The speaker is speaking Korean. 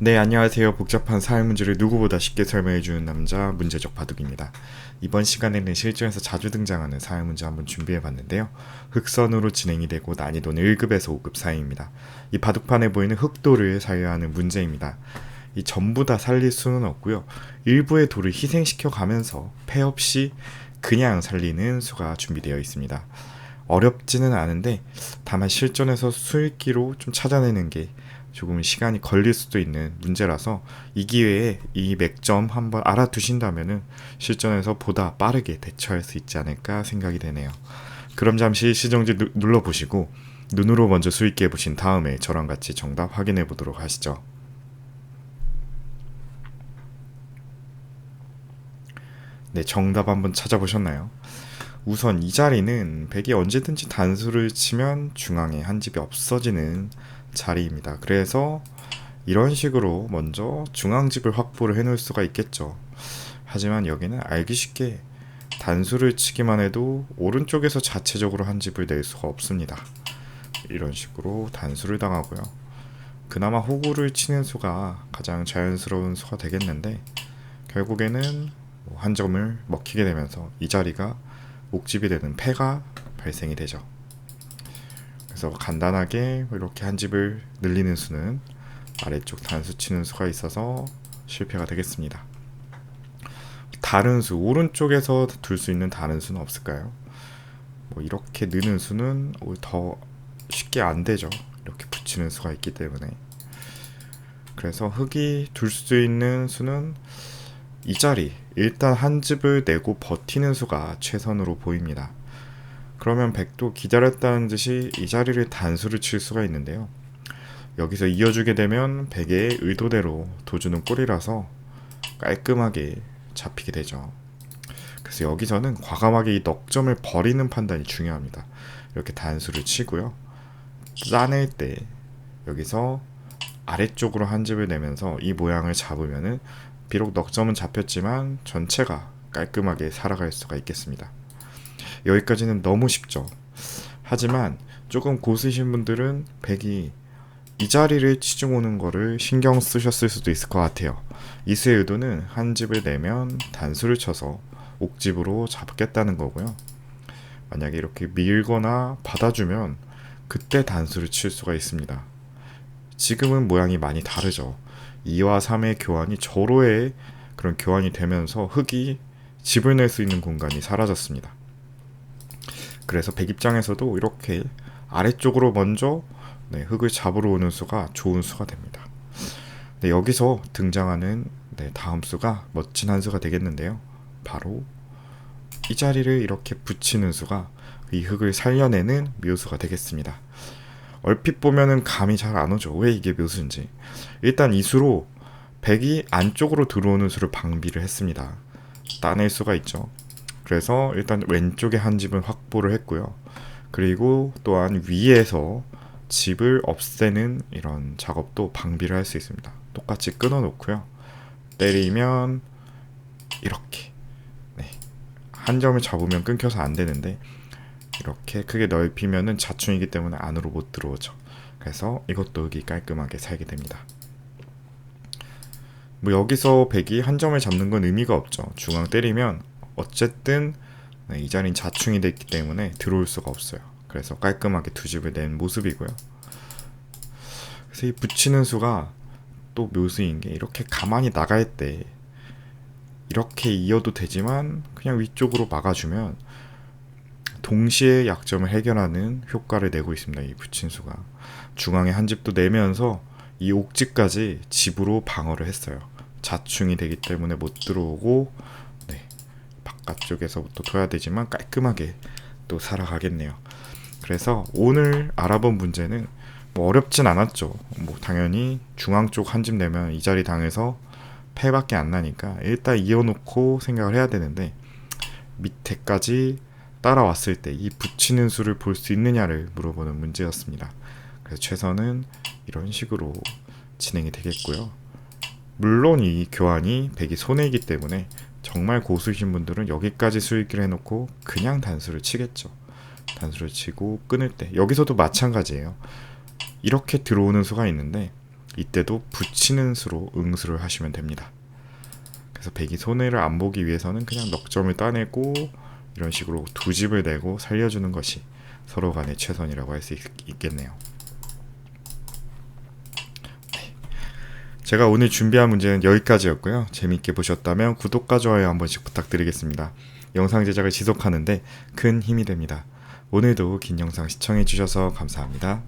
네, 안녕하세요. 복잡한 사회 문제를 누구보다 쉽게 설명해 주는 남자, 문제적 바둑입니다. 이번 시간에는 실전에서 자주 등장하는 사회 문제 한번 준비해 봤는데요. 흑선으로 진행이 되고 난이도는 1급에서 5급 사이입니다. 이 바둑판에 보이는 흑도를 사유하는 문제입니다. 이 전부 다 살릴 수는 없고요. 일부의 돌을 희생시켜 가면서 패 없이 그냥 살리는 수가 준비되어 있습니다. 어렵지는 않은데 다만 실전에서 수익기로 좀 찾아내는 게 조금 시간이 걸릴 수도 있는 문제라서 이 기회에 이 맥점 한번 알아두신다면은 실전에서 보다 빠르게 대처할 수 있지 않을까 생각이 되네요. 그럼 잠시 시정지 누, 눌러보시고 눈으로 먼저 수익해 보신 다음에 저랑 같이 정답 확인해 보도록 하시죠. 네, 정답 한번 찾아보셨나요? 우선 이 자리는 백이 언제든지 단수를 치면 중앙에 한 집이 없어지는 자리입니다. 그래서 이런 식으로 먼저 중앙집을 확보를 해 놓을 수가 있겠죠. 하지만 여기는 알기 쉽게 단수를 치기만 해도 오른쪽에서 자체적으로 한 집을 낼 수가 없습니다. 이런 식으로 단수를 당하고요. 그나마 호구를 치는 수가 가장 자연스러운 수가 되겠는데 결국에는 뭐한 점을 먹히게 되면서 이 자리가 옥집이 되는 패가 발생이 되죠. 그래서 간단하게 이렇게 한 집을 늘리는 수는 아래쪽 단수 치는 수가 있어서 실패가 되겠습니다. 다른 수 오른쪽에서 둘 수 있는 다른 수는 없을까요? 뭐 이렇게 느는 수는 더 쉽게 안 되죠. 이렇게 붙이는 수가 있기 때문에 그래서 흙이 둘 수 있는 수는 이 자리 일단 한 집을 내고 버티는 수가 최선으로 보입니다. 그러면 백도 기다렸다는 듯이 이 자리를 단수를 칠 수가 있는데요. 여기서 이어주게 되면 백의 의도대로 도주는 꼴이라서 깔끔하게 잡히게 되죠. 그래서 여기서는 과감하게 이 넉점을 버리는 판단이 중요합니다. 이렇게 단수를 치고요. 짜낼 때 여기서 아래쪽으로 한 집을 내면서 이 모양을 잡으면은 비록 넉점은 잡혔지만 전체가 깔끔하게 살아갈 수가 있겠습니다. 여기까지는 너무 쉽죠. 하지만 조금 고수신 분들은 백이 이 자리를 치중 오는 거를 신경 쓰셨을 수도 있을 것 같아요. 이수의 의도는 한 집을 내면 단수를 쳐서 옥집으로 잡겠다는 거고요. 만약에 이렇게 밀거나 받아주면 그때 단수를 칠 수가 있습니다. 지금은 모양이 많이 다르죠. 2와 3의 교환이 절호의 그런 교환이 되면서 흙이 집을 낼 수 있는 공간이 사라졌습니다. 그래서 백 입장에서도 이렇게 아래쪽으로 먼저 네, 흙을 잡으러 오는 수가 좋은 수가 됩니다. 네, 여기서 등장하는 네, 다음 수가 멋진 한 수가 되겠는데요. 바로 이 자리를 이렇게 붙이는 수가 이 흙을 살려내는 묘수가 되겠습니다. 얼핏 보면은 감이 잘 안 오죠. 왜 이게 묘수인지. 일단 이 수로 백이 안쪽으로 들어오는 수를 방비를 했습니다. 따낼 수가 있죠. 그래서 일단 왼쪽에 한 집은 확보를 했고요. 그리고 또한 위에서 집을 없애는 이런 작업도 방비를 할 수 있습니다. 똑같이 끊어 놓고요. 때리면 이렇게 네. 한 점을 잡으면 끊겨서 안 되는데 이렇게 크게 넓히면은 자충이기 때문에 안으로 못 들어오죠. 그래서 이것도 여기 깔끔하게 살게 됩니다. 뭐 여기서 백이 한 점을 잡는 건 의미가 없죠. 중앙 때리면 어쨌든 네, 이 자리는 자충이 됐기 때문에 들어올 수가 없어요. 그래서 깔끔하게 두 집을 낸 모습이고요. 그래서 이 붙이는 수가 또 묘수인 게 이렇게 가만히 나갈 때 이렇게 이어도 되지만 그냥 위쪽으로 막아주면 동시에 약점을 해결하는 효과를 내고 있습니다. 이 붙인 수가 중앙에 한 집도 내면서 이 옥집까지 집으로 방어를 했어요. 자충이 되기 때문에 못 들어오고 바깥쪽에서부터 둬야 되지만 깔끔하게 또 살아가겠네요. 그래서 오늘 알아본 문제는 뭐 어렵진 않았죠. 뭐 당연히 중앙 쪽 한 집 내면 이 자리 당해서 패밖에 안 나니까 일단 이어놓고 생각을 해야 되는데 밑에까지 따라왔을 때 이 붙이는 수를 볼 수 있느냐를 물어보는 문제였습니다. 그래서 최선은 이런 식으로 진행이 되겠고요. 물론 이 교환이 백이 손해이기 때문에 정말 고수신 분들은 여기까지 수익기를 해놓고 그냥 단수를 치겠죠. 단수를 치고 끊을 때 여기서도 마찬가지예요. 이렇게 들어오는 수가 있는데 이때도 붙이는 수로 응수를 하시면 됩니다. 그래서 백이 손해를 안 보기 위해서는 그냥 넉 점을 따내고 이런 식으로 두 집을 내고 살려주는 것이 서로 간의 최선이라고 할 수 있겠네요. 제가 오늘 준비한 문제는 여기까지였고요. 재밌게 보셨다면 구독과 좋아요 한 번씩 부탁드리겠습니다. 영상 제작을 지속하는데 큰 힘이 됩니다. 오늘도 긴 영상 시청해주셔서 감사합니다.